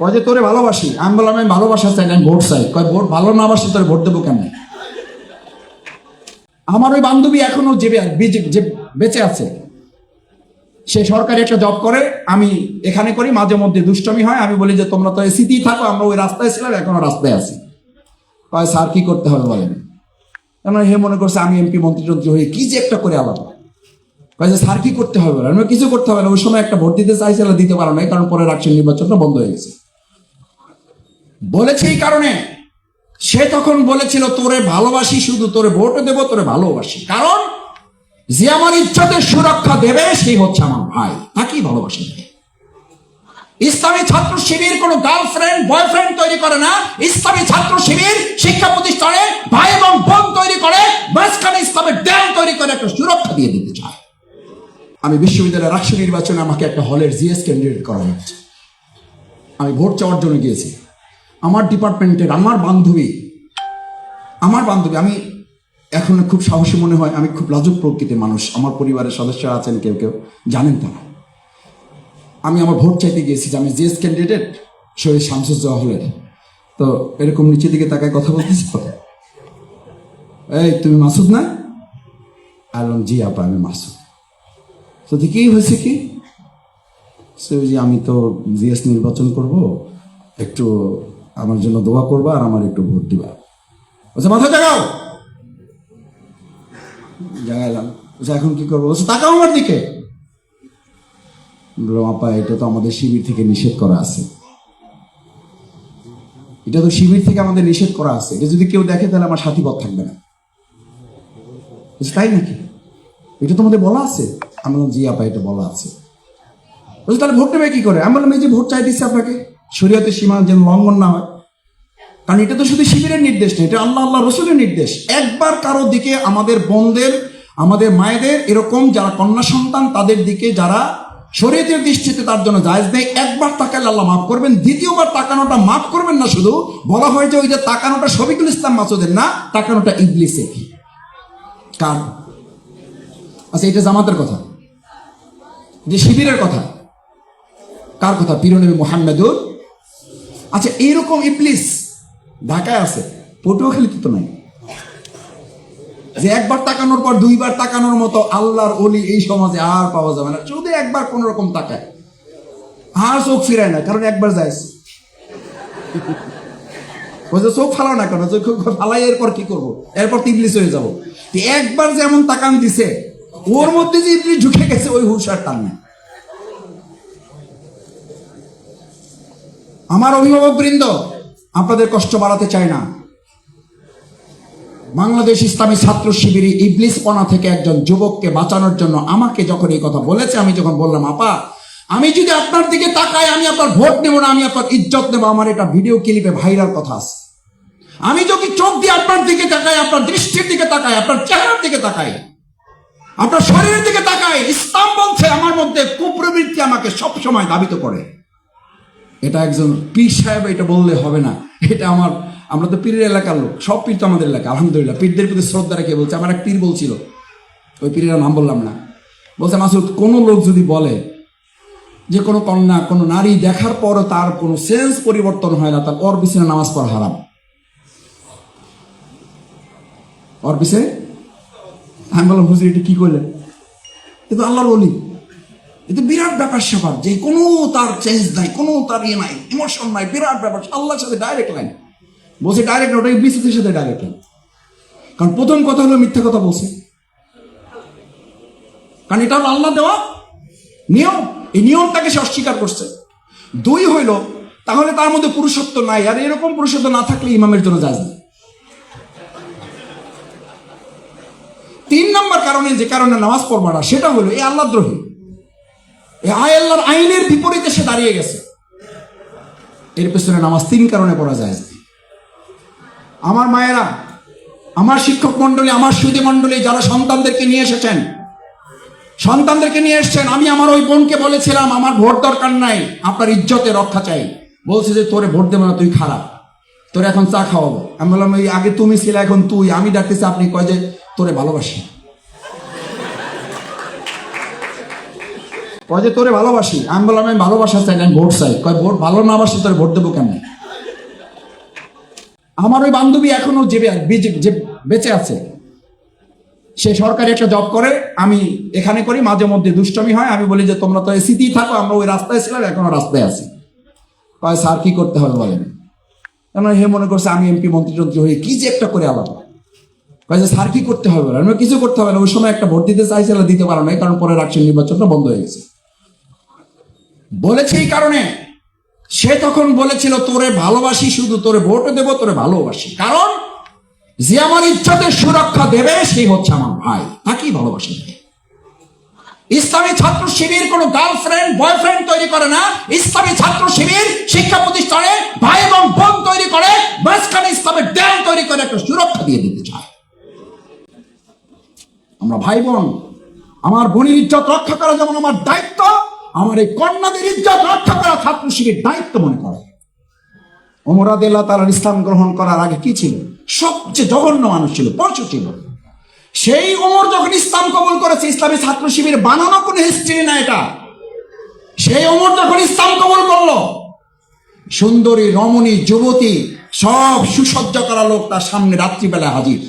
কয় যে তোরে ভালোবাসি? আমি বললাম, আমি ভালোবাসা চাই আমি ভোট চাই। কয়, ভোট ভালো না বাসি তোরে ভোট দেবো কেমনে? আমার ওই বান্ধবী এখনও যে বেঁচে আছে, সে সরকারি একটা জব করে, আমি এখানে করি, মাঝে মধ্যে দুষ্টমি হয়, আমি বলি যে, তোমরা তো এসিতেই থাকো, আমরা ওই রাস্তায় ছিলাম, এখনও রাস্তায় আছি। কয়, স্যার, কি করতে হবে বলেন? কেন হে মনে করছে, আমি এমপি মন্ত্রী টন্ত্রী হয়ে কি যে একটা করে আলাদা কয় যে, স্যার, কি করতে হবে বলেন? কিছু করতে হবে না, ওই সময় একটা ভোট দিতে চাইছিল দিতে পারো না কারণ পরে রাষ্ট্রীয় নির্বাচনটা বন্ধ হয়ে গেছে। বলেছে এই কারণে। সে তখন বলেছিল, তোরে ভালোবাসি শুধু, তোরে ভোটও দেবো, তোরে ভালোবাসি। কারণ, যে আমার ইজ্জতের সুরক্ষা দেবে সেই হচ্ছে আমার ভাই। তাকেই ভালোবাসি। ইসলামী ছাত্র শিবির কোন গার্লফ্রেন্ড, বয়ফ্রেন্ড তৈরি করে না। ইসলামী ছাত্র শিবির শিক্ষা প্রতিষ্ঠানে ভাই এবং বোন তৈরি করে, মাঝখানে ইসলামের ড্যাম তৈরি করে একটা সুরক্ষা দিয়ে দিতে চায়। আমি বিশ্ববিদ্যালয়ের রাষ্ট্র নির্বাচনে আমাকে একটা হলের জিএস ক্যান্ডিডেট করা হয়েছে। আমি ভোট চাওয়ার জন্য গিয়েছি। আমার ডিপার্টমেন্টের আমার বান্ধবী আমার বান্ধবী, আমি এখন খুব সাহসী মনে হয়, আমি খুব লাজুক প্রকৃতির মানুষ, আমার পরিবারের সদস্য আছেন কেউ কেউ, জানেন তারা আমি আমার ভোট চাইতে গিয়েছি যে আমি জিএস ক্যান্ডিডেট শহীদ শামসুজ্জোহা হলের তো এরকম নিচের দিকে তাকায় কথা বলতেছি এই, তুমি মাসুদ না? আলম, জি আপা, আমি মাসুদ। তো কি হয়েছে কি? সে আমি তো জিএস নির্বাচন করব, একটু আমার জন্য দোয়া করবা আর আমার একটু ভোট দিবা। বলছে, মাথা জাগাও। জাগাইলাম। বলছে, এখন কি করব? বলছে, তাকাও আমার দিকে। বললাম, আপা, এটা তো আমাদের শিবির থেকে নিষেধ করা আছে। এটা তো শিবির থেকে আমাদের নিষেধ করা আছে। এটা যদি কেউ দেখে, তাহলে আমার সাথী পথ থাকবে না। তাই নাকি? এটা তোমাদের বলা আছে। আমি বললাম, জি আপা, এটা বলা আছে। বলছে, তাহলে ভোট নেবে কি করে? আমি বললাম, এই যে ভোট চাই দিচ্ছে আপনাকে। শরীয়তের সীমা যেন লঙ্ঘন না হয়। কারণ এটা তো শুধু শিবিরের নির্দেশ না, এটা আল্লাহ আল্লাহ রসুলের নির্দেশ। একবার কারও দিকে আমাদের বোনদের, আমাদের মায়েদের এরকম যারা কন্যা সন্তান, তাদের দিকে যারা শরীয়তের দৃষ্টিতে তার জন্য জায়জ নেই, একবার তাকালে আল্লাহ মাফ করবেন, দ্বিতীয়বার তাকানোটা মাফ করবেন না শুধু, বলা হয় যে ওই যে তাকানোটা শফিকুল ইসলাম মাসুদের না, তাকানোটা ইবলিসের। কার? আচ্ছা এটা জামাতের কথা। যে শিবিরের কথা। কার কথা? পিরনবী মোহাম্মদুর? আচ্ছা এইরকম ইবলিস ঢাকায় আছে পটুয়াখালীতে তো নাই। যে একবার তাকানোর পর দুইবার তাকানোর মতো আল্লাহর অলি এই সমাজে আর পাওয়া যাবে না। যদি একবার কোন রকম তাকায়, আর চোখ ফিরায় না, কারণ একবার যায় বলছে চোখ ফালাও না কেন? চোখ ফালাই, এরপর কি করব? এরপর ইবলিস হয়ে যাব। একবার যেমন তাকান দিছে, ওর মধ্যে যে ইবলিস ঢুকে গেছে, ওই হুশার টান নেই। আমার অভিভাবক বৃন্দ আপনাদের কষ্ট বাড়াতে চাই না। বাংলাদেশ ইসলামী ছাত্র শিবিরে ইবলিসপনা থেকে একজন যুবককে বাঁচানোর জন্য আমাকে যখন এই কথা বলেছে, আমি যখন বললাম, আপা, আমি যদি আপনার দিকে তাকাই, আমি আপনার ভোট নেব না, আমি আপনার ইজ্জত নেব, আমার এটা ভিডিও ক্লিপে ভাইরাল কথা আছে। আমি যদি চোখ দিয়ে আপনার দিকে তাকাই, আপনার দৃষ্টির দিকে তাকাই, আপনার চেহারার দিকে তাকাই, আপনার শরীরের দিকে তাকাই, ইসলাম বলছে আমার মধ্যে কুপ্রবৃত্তি আমাকে সব সময় দাবিত করে। এটা একজন পীর সাহেব, এটা বললে হবে না। এটা আমার, আমরা তো পীরের এলাকার লোক, সব পীর তো আমাদের এলাকা, আলহামদুলিল্লাহ। পীরদের প্রতি শ্রদ্ধা রেখে বলছে, আমার এক পীর বলছিল, ওই পীরের নাম বললাম না। বলছে, মাসুদ, কোনো লোক যদি বলে যে কোনো কন্যা, কোনো নারী দেখার পরও তার কোনো সেন্স পরিবর্তন হয় না, তার ওর পিছনে নামাজ পড়া হারাম। ওর পিছনে আমি বললাম, হুজুর, এটা কি করলেন? কিন্তু আল্লাহর বলি এটা বিরাট ব্যাপার স্যাপার, যে কোনো তার চেঞ্জ নাই, কোনো তার ইয়ে নাই ইমোশন নাই, বিরাট ব্যাপার, আল্লাহর সাথে ডাইরেক্ট লাইন বলছে ডাইরেক্ট ওটা ইবলিসের সাথে ডাইরেক্ট লাইন কারণ প্রথম কথা হলো মিথ্যা কথা বলছে। কারণ এটা হলো আল্লাহ দেওয়া নিয়ম। এই নিয়মটাকে সে অস্বীকার করছে। দুই হইল, তাহলে তার মধ্যে পুরুষত্ব নাই, আর এরকম পুরুষত্ব না থাকলে ইমামের জন্য যায় না তিন নম্বর কারণে যে কারণে নামাজ পড়বা না সেটা হলো এই আল্লাহ দ্রোহী। এই আয় আল্লাহর আইনের বিপরীতে সে দাঁড়িয়ে গেছে। এর পেছনে নামাজ তিন কারণে পড়া যায়। আমার মায়েরা, আমার শিক্ষক মন্ডলী আমার সুদী মন্ডলী যারা সন্তানদেরকে নিয়ে এসেছেন, সন্তানদেরকে নিয়ে এসেছেন, আমি আমার ওই বোনকে বলেছিলাম, আমার ভোট দরকার নাই, আপনার ইজ্জতে রক্ষা চাই। বলছে যে, তোরে ভোট দেবো না, তুই খারাপ। তোর এখন চা খাওয়াবো। আমি বললাম, এই আগে তুমি ছিলে, এখন তুই। আমি ডাকতেছি, আপনি কয় যে, তোরে ভালোবাসি। কয় যে তোরে ভালোবাসি? আমি বললাম, আমি ভালোবাসা চাই আমি ভোট চাই। কয়, ভোট ভালো না বাসি তোরে ভোট দেবো কেমন? আমার ওই বান্ধবী এখনও যে বেঁচে আছে, সে সরকারি একটা জব করে, আমি এখানে করি, মাঝে মধ্যে দুষ্টমি হয়, আমি বলি যে, তোমরা তো এসিতেই থাকো, আমরা ওই রাস্তায় ছিলাম, এখনও রাস্তায় আছি। কয়, স্যার, কি করতে হবে বলেন? কেন হে, মনে করছে আমি এমপি মন্ত্রী টন্ত্রী হয়ে কি যে একটা করে আলাদা কয় যে, স্যার, কি করতে হবে বলেন? কিছু করতে হবে না, ওই সময় একটা ভোট দিতে চাইছিল দিতে পারো না কারণ পরে রাষ্ট্রীয় নির্বাচনটা বন্ধ হয়ে গেছে। বলেছে এই কারণে। সে তখন বলেছিল, তোরে ভালোবাসি, শুধু তোরে ভোটও দেবো, তোরে ভালোবাসি। কারণ, যে আমার ইজ্জতের সুরক্ষা দেবে সেই হচ্ছে আমার ভাই। তাকেই ভালোবাসে। ইসলামী ছাত্র শিবির কোন গার্লফ্রেন্ড, বয়ফ্রেন্ড তৈরি করে না। ইসলামী ছাত্র শিবির শিক্ষা প্রতিষ্ঠানে ভাই এবং বোন তৈরি করে, মাঝখানে ইসলামের ড্যাম তৈরি করে একটা সুরক্ষা দিয়ে দিতে চায়। আমরা ভাই বোন, আমার বোনের ইজ্জত রক্ষা করা যেমন আমার দায়িত্ব আমার এই কন্যাদের ইজ্জত রক্ষা করা ছাত্র শিবির দায়িত্ব মনে করে। ওমরাদিল্লাহ তালার ইসলাম গ্রহণ করার আগে কি ছিল? সবচেয়ে জঘন্য মানুষ ছিল পশু ছিল। সেই ওমর যখন ইসলাম কবল করেছে, ইসলামী ছাত্র শিবির বানানো কোনো হিস্ট্রি না এটা। সেই ওমর যখন ইসলাম কবল করল, সুন্দরী, রমণী, যুবতী, সব সুসজ্জা করা লোক তার সামনে রাত্রিবেলায় হাজির।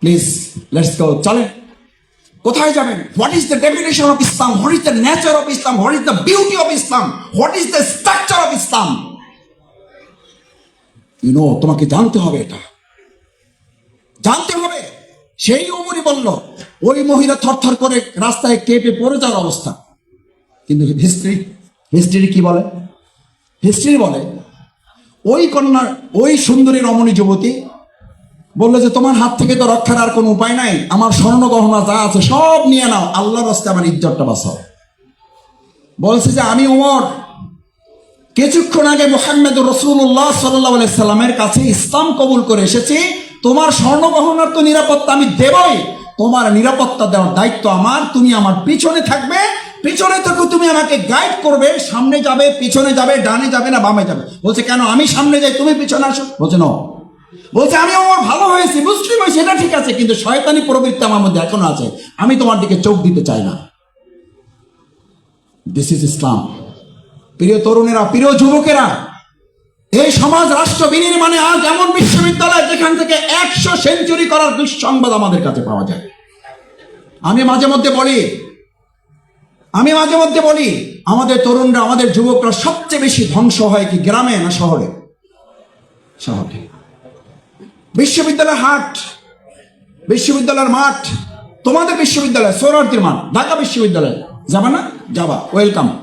প্লিজ লেটস গো চলেন। কোথায় যাবেন? What is the definition of Islam what is the nature of Islam what is the beauty of Islam what is the structure of Islam you know তোমাকে জানতে হবে এটা। জানতে হবে। সেই অমরই বলল, ওই মহিলা থরথর করে রাস্তায় কেঁপে পড়ে যাওয়ার অবস্থা। কিন্তু হিস্ট্রি হিস্ট্রি কি বলে? হিস্ট্রি বলে, ওই কন্যা ওই সুন্দরী রমণী যুবতী বলল যে, তোমার হাত থেকে তো রক্ষার আর কোনো উপায় নাই। আমার স্বর্ণ গহনা যা আছে সব নিয়ে নাও। আল্লাহর রাস্তে আমার ইজ্জতটা বাঁচাও। বলছে যে, আমি উমর। কিছুক্ষণ আগে মোহাম্মদ রসুল্লাহ সাল্লাহ সাল্লামের কাছে ইসলাম কবুল করে এসেছি। তোমার স্বর্ণ গহনার তো নিরাপত্তা আমি দেবই। তোমার নিরাপত্তা দেওয়ার দায়িত্ব আমার। তুমি আমার পিছনে থাকবে। পিছনে থেকে তুমি আমাকে গাইড করবে। সামনে যাবে, পিছনে যাবে, ডানে যাবে না বামে যাবে। বলছে, কেন? আমি সামনে যাই, তুমি পিছনে আসো। বলছে ন বলছে, আমি আমার ভালো হয়েছি, মুসলিম হয়েছি সেটা ঠিক আছে, কিন্তু শয়তানি প্রবৃত্তি আমার মধ্যে এখনও আছে। আমি তোমার দিকে চোখ দিতে চাই না। দিস ইজ ইসলাম প্রিয় তরুণেরা, প্রিয় যুবকেরা, এই সমাজ রাষ্ট্র বিনির্মাণে আজ এমন বিশ্ববিদ্যালয় যেখান থেকে একশো সেঞ্চুরি করার দুঃসংবাদ আমাদের কাছে পাওয়া যায়। আমি মাঝে মধ্যে বলি, আমি মাঝে মধ্যে বলি, আমাদের তরুণরা, আমাদের যুবকরা সবচেয়ে বেশি ধ্বংস হয় কি গ্রামে না শহরে? শহরে। বিশ্ববিদ্যালয় হাট, বিশ্ববিদ্যালয়ের মাঠ, তোমাদের বিশ্ববিদ্যালয়, সৌরার্থীর মাঠ, ঢাকা বিশ্ববিদ্যালয়। যাবা না? যাবা। ওয়েলকাম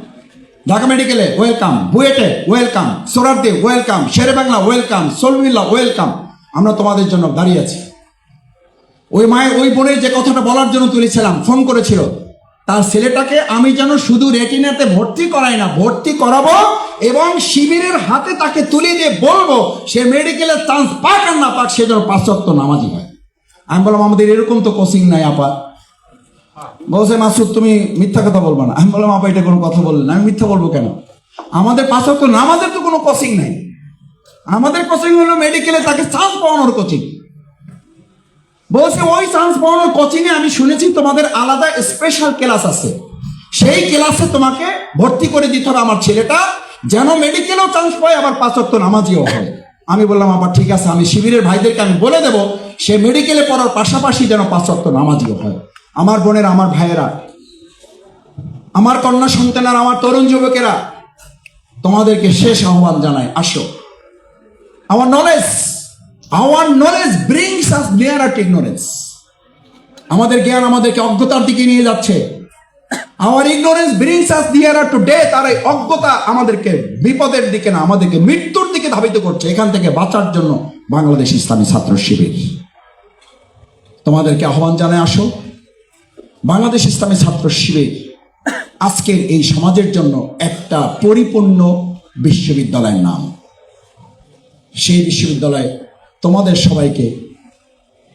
ঢাকা মেডিকেলে ওয়েলকাম বুয়েটে ওয়েলকাম সোরারদে ওয়েলকাম শেরে বাংলা ওয়েলকাম সলমিল্লা ওয়েলকাম আমরা তোমাদের জন্য দাঁড়িয়ে আছি। ওই মায়ের, ওই বোনের যে কথাটা বলার জন্য তুলেছিলাম, ফোন করেছিল। তার ছেলেটাকে আমি যেন শুধু রেটিনাতে ভর্তি করাই না, ভর্তি করাবো এবং শিবিরের হাতে তাকে তুলে দিয়ে বলব, সে মেডিকেলের চান্স পাক আর না পাক, সে যেন পাশ্চাত্য নামাজি হয়। আমি বললাম, আমাদের এরকম তো কোচিং নাই আপা। বলছে, মাসুদ, তুমি মিথ্যা কথা বলব না। আমি বললাম, আপা, এটা কোনো কথা বললেন আমি মিথ্যা বলব কেন? আমাদের পাশ্চাত্য নামাজের তো কোনো কোচিং নাই। আমাদের কোচিং হলো মেডিকেলে তাকে চান্স পাওয়ানোর কোচিং বলছে, ওই চান্স পাওয়ানোর কোচিং এ আমি শুনেছি তোমাদের আলাদা স্পেশাল ক্লাস আছে। সেই ক্লাসে তোমাকে ভর্তি করে দিতে হবে আমার ছেলেটা, যেন মেডিকেলেও চান্স পায়, আবার পাঁচক্ত নামাজিও হয়। আমি বললাম, আবার ঠিক আছে, আমি শিবিরের ভাইদেরকে আমি বলে দেব, সে মেডিকেলে পড়ার পাশাপাশি যেন পাঁচক্ত নামাজিও হয়। আমার বোনের, আমার ভাইয়েরা, আমার কন্যা সন্তানেরা, আমার তরুণ যুবকেরা, তোমাদেরকে শেষ আহ্বান জানায় আসো। আমার knowledge our knowledge brings us near to ignorance আমাদের জ্ঞান আমাদেরকে অজ্ঞতার দিকে নিয়ে যাচ্ছে। Our ignorance brings us near to death আর এই অজ্ঞতা আমাদেরকে বিপদের দিকে না, আমাদেরকে মৃত্যুর দিকে ধাবিত করছে। এখান থেকে বাঁচার জন্য বাংলাদেশ ইসলামী ছাত্র শিবির। তোমাদেরকে আহ্বান জানায় আসো, বাংলাদেশ ইসলামী ছাত্র শিবির আজকের এই সমাজের জন্য একটা পরিপূর্ণ বিশ্ববিদ্যালয়ের নাম। সেই বিশ্ববিদ্যালয়ে তোমাদের সবাইকে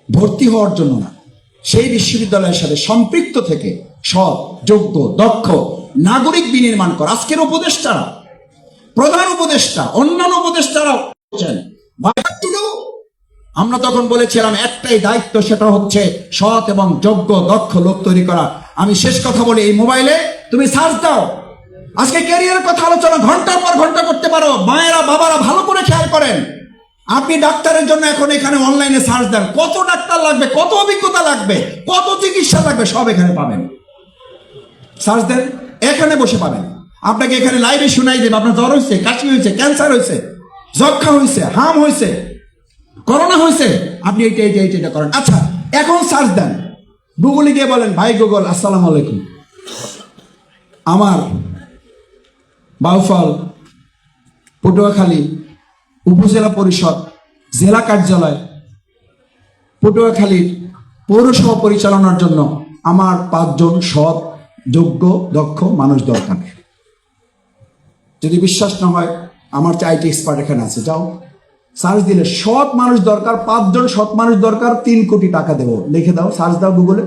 ভর্তি হওয়ার জন্য না, সেই বিশ্ববিদ্যালয়ের সাথে সম্পৃক্ত থেকে সৎ, যোগ্য, দক্ষ নাগরিক বিনির্মাণ কর। আজকের উপদেষ্টারা, প্রধান উপদেষ্টা, অন্যান্য উপদেষ্টারা বলছেন? আমরা তখন বলেছিলাম, একটাই দায়িত্ব, সেটা হচ্ছে সৎ এবং যোগ্য, দক্ষ লোক তৈরি করা। আমি শেষ কথা বলি, এই মোবাইলে তুমি সার্চ দাও। আজকে ক্যারিয়ারের কথা আলোচনা, ঘণ্টার পর ঘণ্টা করতে পারো। মায়েরা, বাবারা ভালো করে খেয়াল করেন। আপনি ডাক্তারের জন্য এখন এখানে অনলাইনে সার্চ দেন। কত ডাক্তার লাগবে, কত অভিজ্ঞতা লাগবে, কত চিকিৎসা লাগবে, সব এখানে পাবেন। সার্চ দেন, এখানে বসে পাবেন। আপনাকে এখানে লাইভে শোনাই দেবে আপনার জ্বর হয়েছে কাশি হয়েছে ক্যান্সার হয়েছে যক্ষা হয়েছে হাম হয়েছে করোনা হয়েছে আপনি এইটা এইটা এইটা করেন। আচ্ছা এখন সার্চ দেন। গুগলে গিয়ে বলেন, ভাই গুগল আসসালামু আলাইকুম। আমার বাউফল, পটুয়াখালী উপজেলা পরিষদ, জেলা কার্যালয় পটুয়াখালীর পৌরসভা পরিচালনার জন্য আমার পাঁচজন সৎ, যোগ্য, দক্ষ মানুষ দরকার। যদি বিশ্বাস না হয়, আমার চাইটি এক্সপার্ট এখানে আছে, যাও। সার্চ দিলে সৎ মানুষ দরকার, পাঁচজন সৎ মানুষ দরকার, তিন কোটি টাকা দেবো। লিখে দাও সার্চ দাও গুগলে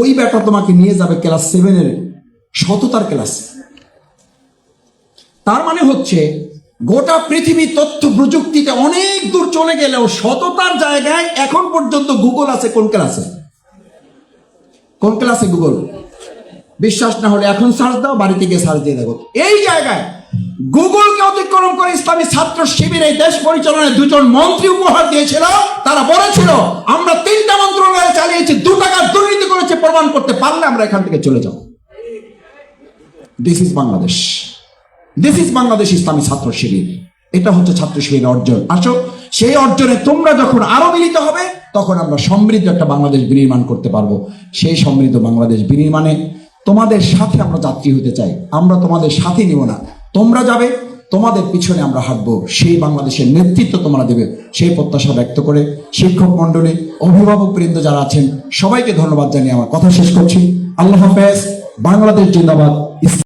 ওই ব্যাটা তোমাকে নিয়ে যাবে ক্লাস সেভেনের সততার ক্লাস তার মানে হচ্ছে গোটা পৃথিবী তথ্য প্রযুক্তিতে অনেক দূর চলে গেলেও সততার জায়গায় এখন পর্যন্ত গুগল আছে, কোন ক্লাসে কোন ক্লাসে গুগল বিশ্বাস না হলে এখন সার্চ দাও, বাড়িতে গিয়ে সার্চ দিয়ে দেখো। এই জায়গায় গুগলকে অতিক্রম করে ইসলামী ছাত্র শিবির এই দেশ পরিচালনায় দুজন মন্ত্রী উপহার দিয়েছিল। তারা বলেছিল, আমরা তিনটা মন্ত্রণালয় চালিয়েছি, দু টাকার দুর্নীতি করেছে, প্রমাণ করতে পারলে আমরা এখান থেকে চলে যাব। This is Bangladesh this is Bangladesh Islami Chhatra Shibir. এটা হচ্ছে ছাত্র শিবিরের অর্জন। আসো, সেই অর্জনে তোমরা যখন আরও মিলিত হবে, তখন আমরা সমৃদ্ধ একটা বাংলাদেশ বিনির্মাণ করতে পারব। সেই সমৃদ্ধ বাংলাদেশ বিনির্মাণে তোমাদের সাথে আমরা যাত্রী হতে চাই। আমরা তোমাদের সাথে নিব না। তোমরা যাবে, তোমাদের পিছনে আমরা হাঁটবো। সেই বাংলাদেশের নেতৃত্ব তোমরা দেবে। সেই প্রত্যাশা ব্যক্ত করে শিক্ষক মন্ডলী অভিভাবক বৃন্দ যারা আছেন, সবাইকে ধন্যবাদ জানিয়ে আমার কথা শেষ করছি। আল্লাহ হাফেজ, বাংলাদেশ জিন্দাবাদ।